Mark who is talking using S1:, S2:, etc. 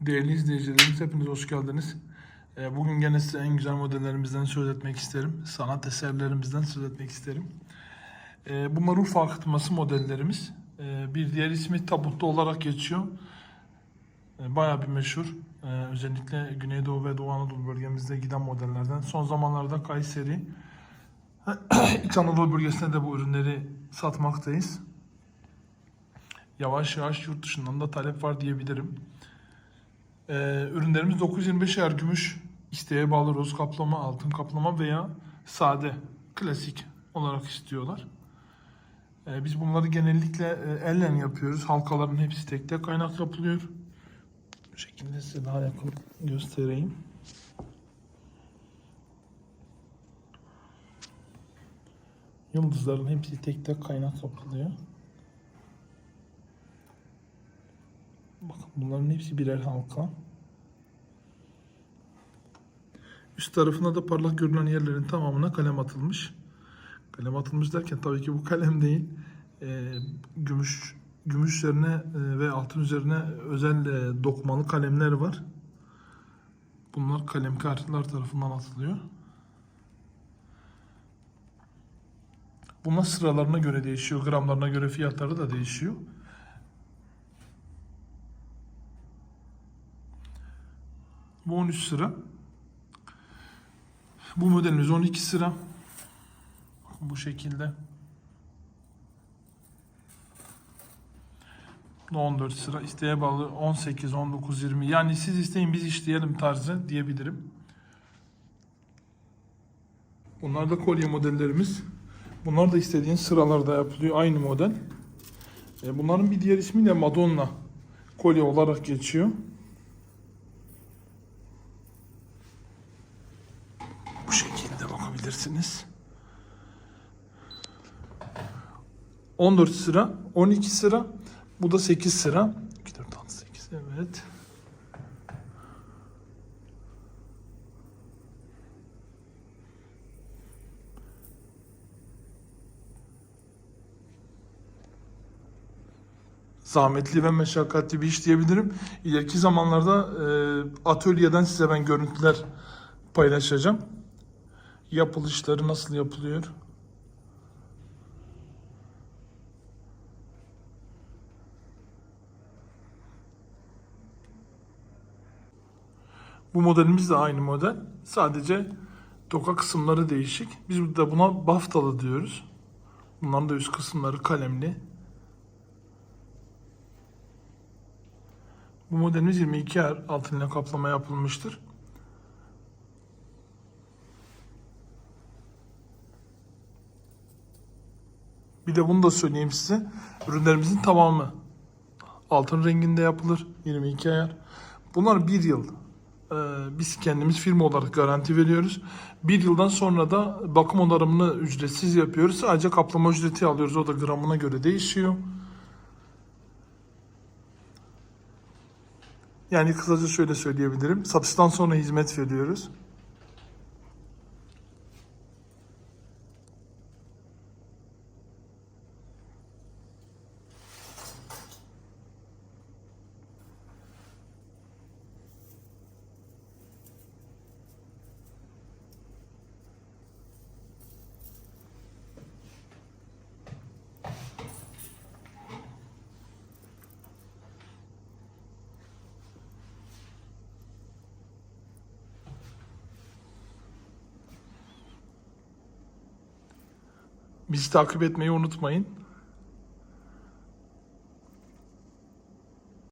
S1: Değerli izleyicilerimiz hepiniz hoş geldiniz. Ee, Bugün gene size en güzel modellerimizden söz etmek isterim. Sanat eserlerimizden söz etmek isterim. Ee, Bu maruf akıtması modellerimiz. Ee, Bir diğer ismi tabutlu olarak geçiyor. Bayağı bir meşhur. Özellikle Güneydoğu ve Doğu Anadolu bölgemizde giden modellerden. Son zamanlarda Kayseri, İç Anadolu bölgesinde de bu ürünleri satmaktayız. Yavaş yavaş yurt dışından da talep var diyebilirim. Ee, ürünlerimiz 925 eğer gümüş isteğe bağlı roz kaplama, altın kaplama veya sade, klasik olarak istiyorlar. Ee, biz bunları genellikle e, elle yapıyoruz. Halkaların hepsi tek tek kaynak yapılıyor. Bu şekilde size daha yakın göstereyim. Yıldızların hepsi tek tek kaynak yapılıyor. Bakın bunların hepsi birer halka. Üst tarafına da parlak görünen yerlerin tamamına kalem atılmış. Kalem atılmış derken tabii ki bu kalem değil. Ee, gümüş gümüş üzerine e, ve altın üzerine özel e, dokmalı kalemler var. Bunlar kalemkarlar tarafından atılıyor. Bunlar sıralarına göre değişiyor. Gramlarına göre fiyatları da değişiyor. Bu 13 sıra. Bu modelimiz 12 sıra. Bu şekilde. Bu 14 sıra. İsteğe bağlı 18, 19, 20. Yani siz isteyin biz işleyelim tarzı diyebilirim. Bunlar da kolye modellerimiz. Bunlar da istediğin sıralarda yapılıyor. Aynı model. E, Bunların bir diğer ismi de Madonna kolye olarak geçiyor. Bu şekilde bakabilirsiniz. 14 sıra, 12 sıra, bu da 8 sıra. 2, 4, 6, 8, evet. zahmetli ve meşakkatli bir iş diyebilirim. İleriki zamanlarda e, atölyeden size ben görüntüler paylaşacağım. Yapılışları nasıl yapılıyor? Bu modelimiz de aynı model. Sadece toka kısımları değişik. Biz de buna baftalı diyoruz. Bunların da üst kısımları kalemli. Bu modelimiz 22 er altın ile kaplama yapılmıştır. Bir de bunu da söyleyeyim size. Ürünlerimizin tamamı altın renginde yapılır. 22 ayar. Bunlar bir yıl. Ee, biz kendimiz firma olarak garanti veriyoruz. Bir yıldan sonra da bakım onarımını ücretsiz yapıyoruz. Sadece kaplama ücreti alıyoruz. O da gramına göre değişiyor. Yani kısaca şöyle söyleyebilirim. Satıştan sonra hizmet veriyoruz. Bizi takip etmeyi unutmayın.